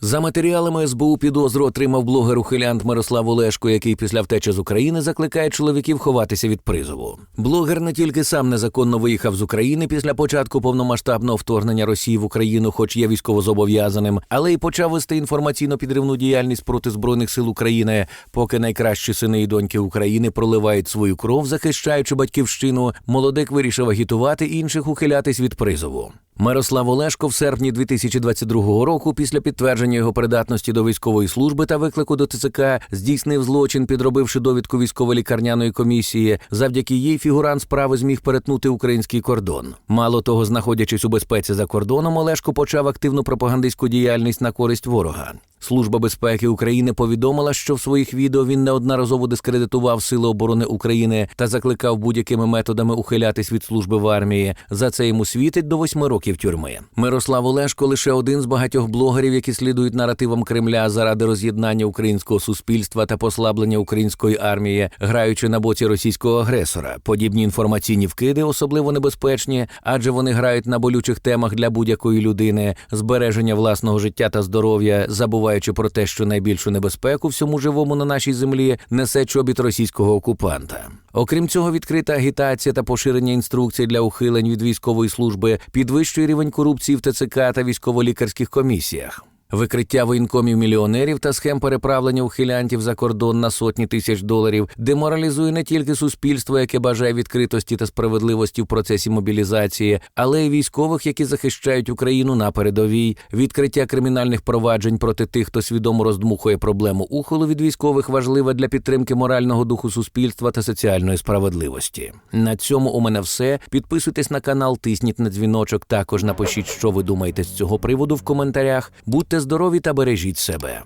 За матеріалами СБУ підозру отримав блогер-ухилянт Мирослав Олешко, який після втечі з України закликає чоловіків ховатися від призову. Блогер не тільки сам незаконно виїхав з України після початку повномасштабного вторгнення Росії в Україну, хоч є військовозобов'язаним, але й почав вести інформаційно-підривну діяльність проти збройних сил України, поки найкращі сини і доньки України проливають свою кров, захищаючи батьківщину. Молодик вирішив агітувати інших ухилятись від призову. Мирослав Олешко в серпні 2022 року, після підтвердження його придатності до військової служби та виклику до ТЦК, здійснив злочин, підробивши довідку військово-лікарняної комісії. Завдяки їй фігурант справи зміг перетнути український кордон. Мало того, знаходячись у безпеці за кордоном, Олешко почав активну пропагандистську діяльність на користь ворога. Служба безпеки України повідомила, що в своїх відео він неодноразово дискредитував Сили оборони України та закликав будь-якими методами ухилятись від служби в армії. За це йому світить до восьми років тюрми. Мирослав Олешко лише один з багатьох блогерів, які слідують наративам Кремля заради роз'єднання українського суспільства та послаблення української армії, граючи на боці російського агресора. Подібні інформаційні вкиди особливо небезпечні, адже вони грають на болючих темах для будь-якої людини, збереження власного життя та здоров'я, забуваючи про те, що найбільшу небезпеку всьому живому на нашій землі несе чобіт російського окупанта. Окрім цього, відкрита агітація та поширення інструкцій для ухилень від військової служби підвищує рівень корупції в ТЦК та військово-лікарських комісіях. Викриття воєнкомів мільйонерів та схем переправлення ухилянтів за кордон на сотні тисяч доларів деморалізує не тільки суспільство, яке бажає відкритості та справедливості в процесі мобілізації, але й військових, які захищають Україну на передовій, відкриття кримінальних проваджень проти тих, хто свідомо роздмухує проблему ухилу від військових, важлива для підтримки морального духу суспільства та соціальної справедливості. На цьому у мене все. Підписуйтесь на канал, тисніть на дзвіночок. Також напишіть, що ви думаєте з цього приводу в коментарях. Здорові та бережіть себе.